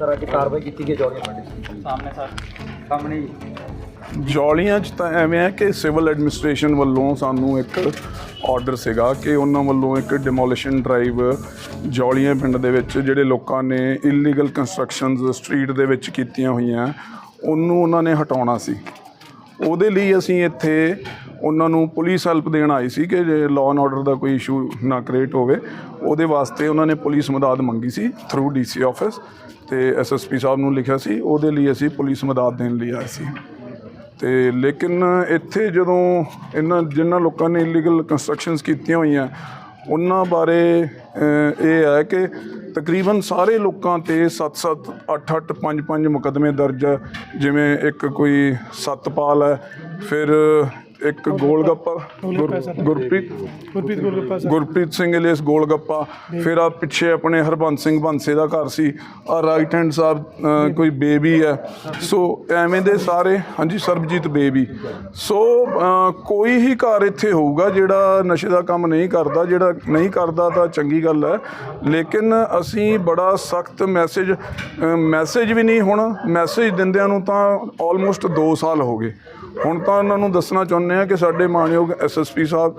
Sir ਅੱਜ ਕਾਰਵਾਈ ਕੀਤੀ ਗਈ ਜੌੜੀਆਂ ਪਿੰਡ ਸਾਹਮਣੇ ਸਰ ਸਾਹਮਣੇ ਜੌਲੀਆਂ 'ਚ ਤਾਂ ਐਵੇਂ ਹੈ ਕਿ ਸਿਵਲ ਐਡਮਿਨਿਸਟ੍ਰੇਸ਼ਨ ਵੱਲੋਂ ਸਾਨੂੰ ਇੱਕ ਆਰਡਰ ਸੀਗਾ ਕਿ ਉਹਨਾਂ ਵੱਲੋਂ ਇੱਕ ਡਿਮੋਲੀਸ਼ਨ ਡਰਾਈਵ ਜੌਲੀਆਂ ਪਿੰਡ ਦੇ ਵਿੱਚ ਜਿਹੜੇ ਲੋਕਾਂ ਨੇ ਇਲੀਗਲ ਕੰਸਟਰਕਸ਼ਨਸ ਸਟਰੀਟ ਦੇ ਵਿੱਚ ਕੀਤੀਆਂ ਹੋਈਆਂ ਉਹਨੂੰ ਉਹਨਾਂ ਨੇ ਹਟਾਉਣਾ ਸੀ। ਉਹਦੇ ਲਈ ਅਸੀਂ ਇੱਥੇ ਉਹਨਾਂ ਨੂੰ ਪੁਲਿਸ ਹੈਲਪ ਦੇਣ ਆਏ ਸੀ ਕਿ ਜੇ ਲਾਅ ਐਂਡ ਆਰਡਰ ਦਾ ਕੋਈ ਇਸ਼ੂ ਨਾ ਕ੍ਰੀਏਟ ਹੋਵੇ, ਉਹਦੇ ਵਾਸਤੇ ਉਹਨਾਂ ਨੇ ਪੁਲਿਸ ਮਦਦ ਮੰਗੀ ਸੀ ਥਰੂ ਡੀਸੀ ਆਫਿਸ ਤੇ ਐਸਐਸਪੀ ਸਾਹਿਬ ਨੂੰ ਲਿਖਿਆ ਸੀ, ਉਹਦੇ ਲਈ ਅਸੀਂ ਪੁਲਿਸ ਮਦਦ ਦੇਣ ਲਈ ਆਏ ਸੀ। ਤੇ ਲੇਕਿਨ ਇੱਥੇ ਜਦੋਂ ਇਹਨਾਂ, ਜਿਨ੍ਹਾਂ ਲੋਕਾਂ ਨੇ ਇਲੀਗਲ ਕੰਸਟਰਕਸ਼ਨਸ ਕੀਤੀਆਂ ਹੋਈਆਂ, ਉਹਨਾਂ ਬਾਰੇ ਇਹ ਹੈ ਕਿ ਤਕਰੀਬਨ ਸਾਰੇ ਲੋਕਾਂ ਤੇ 7-7 8-8 5-5 ਮੁਕੱਦਮੇ ਦਰਜ ਜਿਵੇਂ ਇੱਕ ਕੋਈ ਸਤਪਾਲ ਹੈ, ਫਿਰ ਇੱਕ ਗੋਲਗੱਪਾ ਗੁਰ- ਗੁਰਪ੍ਰੀਤ ਗੁਰਪ੍ਰੀਤ ਗੁਰਗੱਪਾ ਸਰ ਗੁਰਪ੍ਰੀਤ ਸਿੰਘ ਇਲੀਅਸ ਗੋਲਗੱਪਾ ਫਿਰ ਆ ਪਿੱਛੇ ਆਪਣੇ ਹਰਬੰਸ ਸਿੰਘ ਬੰਸੇ ਦਾ ਘਰ ਸੀ। ਆ ਰਾਈਟ ਹੈਂਡ ਸਾਹਿਬ ਅ, ਕੋਈ ਬੇਬੀ ਹੈ। ਸੋ ਐਵੇਂ ਦੇ ਸਾਰੇ ਹਾਂਜੀ ਸਰਬਜੀਤ ਬੇਬੀ। ਸੋ ਅ, ਕੋਈ ਹੀ ਘਰ ਇੱਥੇ ਹੋਊਗਾ ਜਿਹੜਾ ਨਸ਼ੇ ਦਾ ਕੰਮ ਨਹੀਂ ਕਰਦਾ ਜਿਹੜਾ ਨਹੀਂ ਕਰਦਾ ਤਾਂ ਚੰਗੀ ਗੱਲ ਹੈ। ਲੇਕਿਨ ਅਸੀਂ ਬੜਾ ਸਖਤ ਮੈਸੇਜ ਮੈਸੇਜ ਵੀ ਨਹੀਂ ਹੁਣ। ਮੈਸੇਜ ਦਿੰਦਿਆਂ ਨੂੰ ਤਾਂ ਆਲਮੋਸਟ 2 ਸਾਲ ਹੋ ਗਏ। ਹੁਣ ਤਾਂ ਉਹਨਾਂ ਨੂੰ ਦੱਸਣਾ ਚਾਹੁੰਦੇ ਆ ਕਿ ਸਾਡੇ ਮਾਨਯੋਗ ਐਸਐਸਪੀ ਸਾਹਿਬ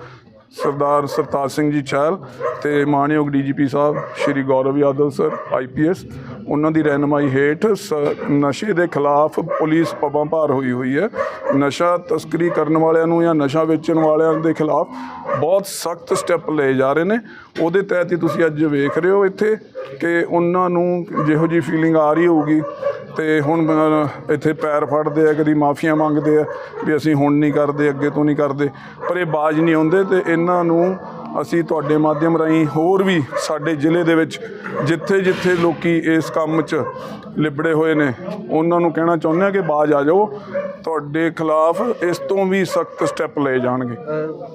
ਸਰਦਾਰ ਸਰਤਾਜ ਸਿੰਘ ਜੀ ਚਹਿਲ ਤੇ ਮਾਨਯੋਗ ਡੀਜੀਪੀ ਸਾਹਿਬ ਸ਼੍ਰੀ ਗੌਰਵ ਯਾਦਵ ਸਰ ਆਈਪੀਐਸ ਉਹਨਾਂ ਦੀ ਰਹਿਨਮਾਈ ਹੇਠ ਸ- ਨਸ਼ੇ ਦੇ ਖਿਲਾਫ ਪੁਲਿਸ ਪਬਾਂ ਭਾਰ ਹੋਈ ਹੋਈ ਹੈ। ਨਸ਼ਾ ਤਸਕਰੀ ਕਰਨ ਵਾਲਿਆਂ ਨੂੰ ਜਾਂ ਨਸ਼ਾ ਵੇਚਣ ਵਾਲਿਆਂ ਦੇ ਖਿਲਾਫ ਬਹੁਤ ਸਖਤ ਸਟੈਪ ਲਏ ਜਾ ਰਹੇ ਨੇ। ਉਹਦੇ ਤਹਿਤ ਹੀ ਤੁਸੀਂ ਅੱਜ ਵੇਖ ਰਹੇ ਹੋ ਇੱਥੇ ਕਿ ਉਹਨਾਂ ਨੂੰ ਜਿਹੋ ਜੀ ਫੀਲਿੰਗ ਆ ਰਹੀ ਹੋਊਗੀ। ਤੇ ਹੁਣ ਅ, ਇੱਥੇ ਪੈਰ ਫੜਦੇ ਆ ਕਦੀ ਮਾਫੀਆਂ ਮੰਗਦੇ ਆ ਵੀ ਅਸੀਂ ਹੁਣ ਨਹੀਂ ਕਰਦੇ ਅੱਗੇ ਤੋਂ ਨਹੀਂ ਕਰਦੇ। ਪਰ ਇਹ ਬਾਜ ਨਹੀਂ ਆਉਂਦੇ ਤੇ ਇਹਨਾਂ ਨੂੰ ਅਸੀਂ ਤੁਹਾਡੇ ਮਾਧਿਅਮ ਰਾਹੀਂ ਹੋਰ ਵੀ ਸਾਡੇ ਜ਼ਿਲ੍ਹੇ ਦੇ ਵਿੱਚ ਜਿੱਥੇ ਜਿੱਥੇ ਲੋਕੀ ਇਸ ਕੰਮ 'ਚ ਲਿਬੜੇ ਹੋਏ ਨੇ ਉਹਨਾਂ ਨੂੰ ਕਹਿਣਾ ਚਾਹੁੰਦੇ ਆ ਕਿ ਬਾਜ ਆ ਜਾਓ। ਤੁਹਾਡੇ ਖਿਲਾਫ ਇਸ ਤੋਂ ਵੀ ਸਖਤ ਸਟੈਪ ਲਏ ਜਾਣਗੇ।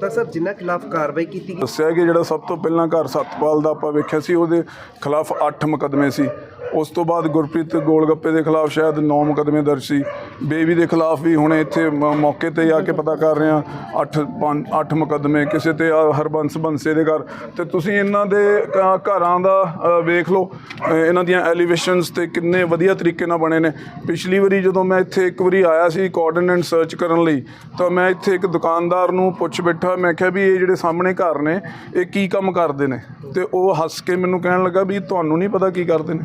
ਤਾਂ ਸਰ ਜਿਨ੍ਹਾਂ ਖਿਲਾਫ ਕਾਰਵਾਈ ਕੀਤੀ ਗਈ ਦੱਸਿਆ ਕਿ ਜਿਹੜਾ ਸਭ ਤੋਂ ਪਹਿਲਾਂ ਘਰ ਸਤਪਾਲ ਦਾ ਆਪਾਂ ਵੇਖਿਆ ਸੀ ਉਹਦੇ ਖਿਲਾਫ 8 ਮੁਕੱਦਮੇ ਸੀ। ਉਸ ਤੋਂ ਬਾਅਦ ਗੁਰਪ੍ਰੀਤ ਗੋਲਗੱਪੇ ਦੇ ਖਿਲਾਫ ਸ਼ਾਇਦ 9 ਮੁਕੱਦਮੇ ਦਰਜ ਸੀ। ਬੇਬੀ ਦੇ ਖਿਲਾਫ ਵੀ ਹੁਣ ਇੱਥੇ ਮੌਕੇ ਤੇ ਆ ਕੇ ਪਤਾ ਕਰ ਰਹੇ ਆ 8 8 ਮੁਕੱਦਮੇ ਕਿਸੇ ਤੇ ਹਰਬੰਸ ਬੰਸੇ ਦੇ ਘਰ। ਤੇ ਤੁਸੀਂ ਇਹਨਾਂ ਦੇ ਘਰਾਂ ਦਾ ਵੇਖ ਲਓ। ਇਹਨਾਂ ਦੀਆਂ ਐਲੀਵੇਸ਼ਨਸ ਤੇ ਕਿੰਨੇ ਵਧੀਆ ਤਰੀਕੇ ਨਾਲ ਬਣੇ ਨੇ। ਪਿਛਲੀ ਵਾਰੀ ਜਦੋਂ ਮੈਂ ਇੱਥੇ ਇੱਕ ਵਾਰੀ ਆਇਆ ਸੀ ਕੋਆਰਡੀਨੇਟ ਸਰਚ ਕਰਨ ਲਈ, ਤਾਂ ਮੈਂ ਇੱਥੇ ਇੱਕ ਦੁਕਾਨਦਾਰ ਨੂੰ ਪੁੱਛ ਬੈਠਾ। ਮੈਂ ਕਿਹਾ ਵੀ ਇਹ ਜਿਹੜੇ ਸਾਹਮਣੇ ਘਰ ਨੇ, ਇਹ ਕੀ ਕੰਮ ਕਰਦੇ ਨੇ? ਤੇ ਉਹ ਹੱਸ ਕੇ ਮੈਨੂੰ ਕਹਿਣ ਲੱਗਾ ਵੀ ਤੁਹਾਨੂੰ ਨਹੀਂ ਪਤਾ ਕੀ ਕਰਦੇ ਨੇ।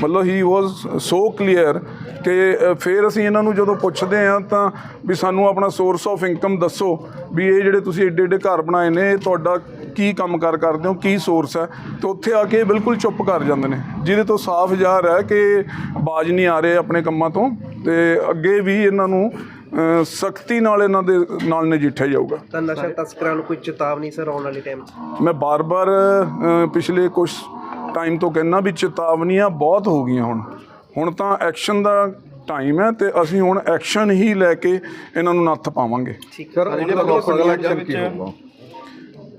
ਮਤਲਬ ਹੀ ਵਾਸ ਸੋ ਕਲੀਅਰ ਕਿ ਫਿਰ ਅਸੀਂ ਇਹਨਾਂ ਨੂੰ ਜਦੋਂ ਪੁੱਛਦੇ ਆ ਤਾਂ ਵੀ ਸਾਨੂੰ ਆਪਣਾ ਸੋਰਸ ਆਫ ਇਨਕਮ ਦੱਸੋ ਵੀ ਇਹ ਜਿਹੜੇ ਤੁਸੀਂ ਏਡੇ ਏਡੇ ਘਰ ਬਣਾਏ ਨੇ ਇਹ ਤੁਹਾਡਾ ਕੀ ਕੰਮ ਕਾਰ ਕਰਦੇ ਹੋ ਕੀ ਸੋਰਸ ਹੈ? ਤੇ ਉੱਥੇ ਆ ਕੇ ਬਿਲਕੁਲ ਚੁੱਪ ਕਰ ਜਾਂਦੇ ਨੇ। ਜਿਹਦੇ ਤੋਂ ਸਾਫ਼ ਜ਼ਾਹਰ ਹੈ ਕਿ ਬਾਜ ਨਹੀਂ ਆ ਰਹੇ ਆਪਣੇ ਕੰਮਾਂ ਤੋਂ ਤੇ ਅੱਗੇ ਵੀ ਇਹਨਾਂ ਨੂੰ ਸਖਤੀ ਨਾਲ ਇਹਨਾਂ ਦੇ ਨਾਲ ਨਜਿੱਠਿਆ ਜਾਊਗਾ। ਤਾਂ ਨਸ਼ਾ ਤਸਕਰਾਂ ਨੂੰ ਕੋਈ ਚੇਤਾਵਨੀ ਸਰ ਆਉਣ ਵਾਲੇ ਟਾਈਮ 'ਚ? ਮੈਂ ਬਾਰ-ਬਾਰ ਪਿਛਲੇ ਕੁਝ ਟਾਈਮ ਤੋਂ ਕਹਿੰਦਾ ਵੀ ਚੇਤਾਵਨੀਆਂ ਬਹੁਤ ਹੋ ਗਈਆਂ ਹੁਣ। ਹੁਣ ਤਾਂ ਐਕਸ਼ਨ ਦਾ ਟਾਈਮ ਹੈ ਤੇ ਅਸੀਂ ਹੁਣ ਐਕਸ਼ਨ ਹੀ ਲੈ ਕੇ ਇਹਨਾਂ ਨੂੰ ਨੱਥ ਪਾਵਾਂਗੇ। ਸਰ ਜਿਹੜਾ ਲੋਕਲ ਐਕਸ਼ਨ ਕੀ ਹੋਊਗਾ?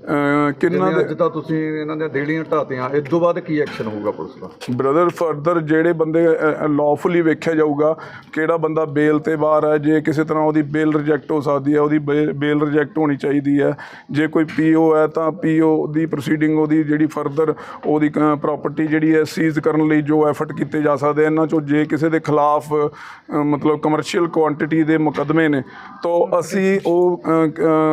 ਕਿੰਨਾ ਜਿਵੇਂ ਦੇ ਅੱਜ ਤਾਂ ਤੁਸੀਂ ਇਹਨਾਂ ਦੀਆਂ ਦੇੜੀਆਂ ਢਾਤੀਆਂ ਇਸ ਤੋਂ ਬਾਅਦ ਕੀ ਐਕਸ਼ਨ ਹੋਊਗਾ ਪੁਲਿਸ ਦਾ? ਬ੍ਰਦਰ ਫਰਦਰ ਜਿਹੜੇ ਬੰਦੇ ਲਾਫੁਲੀ ਵੇਖਿਆ ਜਾਊਗਾ ਕਿਹੜਾ ਬੰਦਾ ਬੇਲ ਤੇ ਬਾਹਰ ਹੈ ਜੇ ਕਿਸੇ ਤਰ੍ਹਾਂ ਉਹਦੀ ਬੇਲ ਰਿਜੈਕਟ ਹੋ ਸਕਦੀ ਹੈ ਉਹਦੀ ਬੇਲ ਰਿਜੈਕਟ ਹੋਣੀ ਚਾਹੀਦੀ ਹੈ ਜੇ ਕੋਈ ਪੀਓ ਹੈ ਤਾਂ ਪੀਓ ਦੀ ਪ੍ਰੋਸੀਡਿੰਗ ਉਹਦੀ ਜਿਹੜੀ ਫਰਦਰ ਉਹਦੀ ਪ੍ਰਾਪਰਟੀ ਜਿਹੜੀ ਹੈ ਸੀਜ਼ ਕਰਨ ਲਈ ਜੋ ਐਫਰਟ ਕੀਤੇ ਜਾ ਸਕਦੇ ਆ, ਇਹਨਾਂ ਚੋਂ ਜੇ ਕਿਸੇ ਦੇ ਖਿਲਾਫ ਅ, ਮਤਲਬ ਕਮਰਸ਼ੀਅਲ ਕੁਆਂਟੀਟੀ ਦੇ ਮੁਕੱਦਮੇ ਨੇ ਤਾਂ ਅਸੀਂ ਉਹ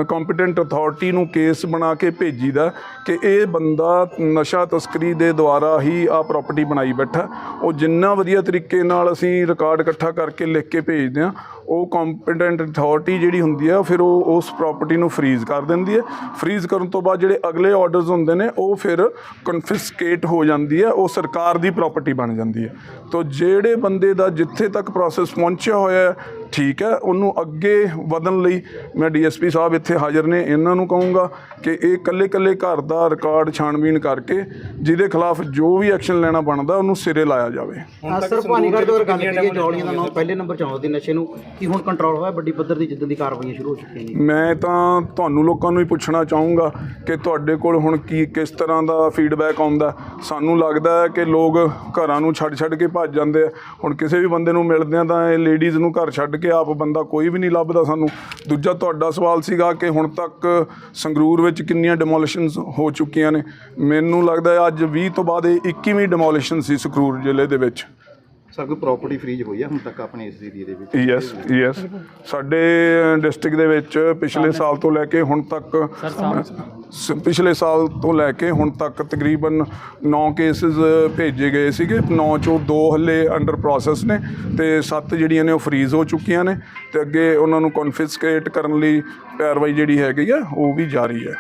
ਕੰਪੀਟੈਂਟ ਅਥਾਰਟੀ ਨੂੰ ਕੇਸ ਬਣਾ ਕੇ ਕੇ ਭੇਜੀਦਾ ਕਿ ਇਹ ਬੰਦਾ ਨਸ਼ਾ ਤਸਕਰੀ ਦੇ ਦੁਆਰਾ ਹੀ ਆ ਪ੍ਰਾਪਰਟੀ ਬਣਾਈ ਬੈਠਾ। ਉਹ ਜਿੰਨਾ ਵਧੀਆ ਤਰੀਕੇ ਨਾਲ ਅਸੀਂ ਰਿਕਾਰਡ ਇਕੱਠਾ ਕਰਕੇ ਲਿਖ ਕੇ ਭੇਜਦੇ ਆ ਉਹ ਕੰਪੀਟੈਂਟ ਅਥਾਰਟੀ ਜਿਹੜੀ ਹੁੰਦੀ ਆ ਫਿਰ ਉਹ ਉਸ ਪ੍ਰਾਪਰਟੀ ਨੂੰ ਫਰੀਜ਼ ਕਰ ਦਿੰਦੀ ਹੈ। ਫਰੀਜ਼ ਕਰਨ ਤੋਂ ਬਾਅਦ ਜਿਹੜੇ ਅਗਲੇ ਆਰਡਰਸ ਹੁੰਦੇ ਨੇ ਉਹ ਫਿਰ ਕਨਫਿਸਕੇਟ ਹੋ ਜਾਂਦੀ ਹੈ ਉਹ ਸਰਕਾਰ ਦੀ ਪ੍ਰਾਪਰਟੀ ਬਣ ਜਾਂਦੀ ਹੈ। ਤੋਂ ਜਿਹੜੇ ਬੰਦੇ ਦਾ ਜਿੱਥੇ ਤੱਕ ਪ੍ਰੋਸੈਸ ਪਹੁੰਚਿਆ ਹੋਇਆ ਹੈ ਠੀਕ ਹੈ ਉਹਨੂੰ ਅੱਗੇ ਵਧਣ ਲਈ ਮੈਂ ਡੀਐਸਪੀ ਸਾਹਿਬ ਇੱਥੇ ਹਾਜ਼ਰ ਨੇ ਇਹਨਾਂ ਨੂੰ ਕਹੂੰਗਾ ਕਿ ਇਹ ਕੱਲੇ ਕੱਲੇ ਘਰ ਦਾ ਰਿਕਾਰਡ ਛਾਣਬੀਨ ਕਰਕੇ ਜਿਹਦੇ ਖਿਲਾਫ ਜੋ ਵੀ ਐਕਸ਼ਨ ਲੈਣਾ ਬਣਦਾ ਉਹਨੂੰ ਸਿਰੇ ਲਾਇਆ ਜਾਵੇ। ਸਰ ਭਾਨੀਗੜ੍ਹ ਤੋਂ ਅਗਰ ਗੱਲ ਜੌਲੀਆਂ ਦਾ ਨਾਮ ਪਹਿਲੇ ਨੰਬਰ 'ਚ ਆਉਂਦੀ ਨਸ਼ੇ ਨੂੰ ਕੀ ਹੁਣ ਕੰਟਰੋਲ ਹੋਇਆ? ਵੱਡੀ ਪੱਧਰ ਦੀ ਜਿੱਦਾਂ ਦੀ ਕਾਰਵਾਈਆਂ ਸ਼ੁਰੂ ਹੋ ਚੁੱਕੀਆਂ ਨੇ। ਮੈਂ ਤਾਂ ਤੁਹਾਨੂੰ ਲੋਕਾਂ ਨੂੰ ਹੀ ਪੁੱਛਣਾ ਚਾਹੂੰਗਾ ਕਿ ਤੁਹਾਡੇ ਕੋਲ ਹੁਣ ਕੀ, ਕਿਸ ਤਰ੍ਹਾਂ ਦਾ ਫੀਡਬੈਕ ਆਉਂਦਾ? ਸਾਨੂੰ ਲੱਗਦਾ ਹੈ ਕਿ ਲੋਕ ਘਰਾਂ ਨੂੰ ਛੱਡ ਛੱਡ ਕੇ ਭੱਜ ਜਾਂਦੇ ਆ। ਹੁਣ ਕਿਸੇ ਵੀ ਬੰਦੇ ਨੂੰ ਮਿਲਦੇ ਆ ਤਾਂ ਇਹ ਲੇਡੀਜ਼ ਨੂੰ ਘਰ ਛੱਡ ਕੇ ਆਪ ਬੰਦਾ ਕੋਈ ਵੀ ਨਹੀਂ ਲੱਭਦਾ ਸਾਨੂੰ। ਦੂਜਾ ਤੁਹਾਡਾ ਸਵਾਲ ਸੀਗਾ ਕਿ ਹੁਣ ਤੱਕ ਸੰਗਰੂਰ ਵਿੱਚ ਕਿੰਨੀਆਂ ਡਿਮੋਲੀਸ਼ਨਸ ਹੋ ਚੁੱਕੀਆਂ ਨੇ। ਮੈਨੂੰ ਲੱਗਦਾ ਅੱਜ 20 ਤੋਂ ਬਾਅਦ ਇਹ 21ਵੀਂ ਡਿਮੋਲੀਸ਼ਨ ਸੀ ਸੰਗਰੂਰ ਜ਼ਿਲ੍ਹੇ ਦੇ ਵਿੱਚ। ਸਰ ਕੋਈ ਪ੍ਰਾਪਰਟੀ ਫਰੀਜ ਹੋਈ ਆ ਹੁਣ ਤੱਕ ਆਪਣੇ ਇਸ ਏਰੀਏ ਦੇ ਵਿੱਚ। ਯੈਸ ਯੈਸ ਸਾਡੇ ਡਿਸਟ੍ਰਿਕਟ ਦੇ ਵਿੱਚ ਪਿਛਲੇ ਸਾਲ ਤੋਂ ਲੈ ਕੇ ਹੁਣ ਤੱਕ ਸ- ਪਿਛਲੇ ਸਾਲ ਤੋਂ ਲੈ ਕੇ ਹੁਣ ਤੱਕ ਤਕਰੀਬਨ 9 ਕੇਸਿਸ ਭੇਜੇ ਗਏ ਸੀਗੇ। 9 ਚੋਂ 2 ਹੱਲੇ ਅੰਡਰ ਪ੍ਰੋਸੈਸ ਨੇ ਤੇ 7 ਜਿਹੜੀਆਂ ਨੇ ਉਹ ਫਰੀਜ਼ ਹੋ ਚੁੱਕੀਆਂ ਨੇ ਤੇ ਅੱਗੇ ਉਹਨਾਂ ਨੂੰ ਕਨਫਿਸਕੇਟ ਕਰਨ ਲਈ ਕਾਰਵਾਈ ਜਿਹੜੀ ਹੈਗੀ ਆ ਉਹ ਵੀ ਜਾਰੀ ਹੈ।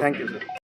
Thank you sir